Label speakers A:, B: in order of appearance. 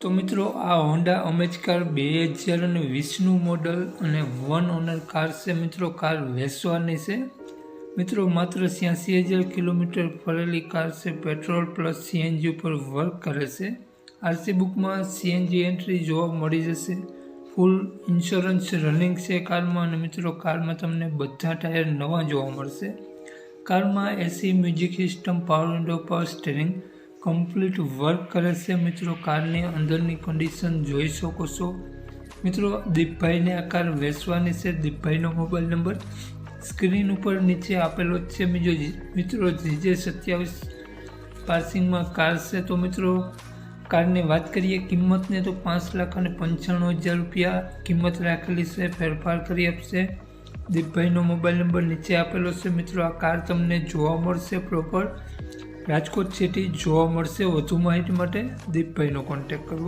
A: તો મિત્રો, આ હોન્ડા અમેજ કાર બે હજાર અને વીસનું મોડલ અને વન ઓનર કાર છે. મિત્રો કાર વેચવાની છે. મિત્રો, માત્ર છ્યાસી હજાર કિલોમીટર ફરેલી કાર છે. પેટ્રોલ પ્લસ સીએનજી ઉપર વર્ક કરે છે. આરસી બુકમાં સીએનજી એન્ટ્રી જોવા મળી જશે. ફૂલ ઇન્સ્યોરન્સ રનિંગ છે કારમાં અને મિત્રો, કારમાં તમને બધા ટાયર નવા જોવા મળશે. કારમાં AC music system power window power steering complete work કરે છે મિત્રો? કારની અંદરની કન્ડિશન જોઈ શકો છો. મિત્રો, દીપભાઈને આ કાર વેચવાની છે. દીપભાઈનો મોબાઈલ નંબર સ્ક્રીન ઉપર નીચે આપેલો જ છે. મિત્રો, જીજે સત્યાવીસ પાર્સિંગમાં કાર છે. તો મિત્રો, કારની વાત કરીએ, કિંમતને તો પાંચ લાખ અને પંચાણું હજાર રૂપિયા કિંમત રાખેલી છે. ફેરફાર કરી આપશે. દીપભાઈનો મોબાઈલ નંબર નીચે આપેલો છે. મિત્રો, આ કાર તમને જોવા મળશે પ્રોપર રાજકોટ સિટી જોવા મળશે. વધુ માહિતી માટે દીપભાઈનો કોન્ટેક્ટ કરવો.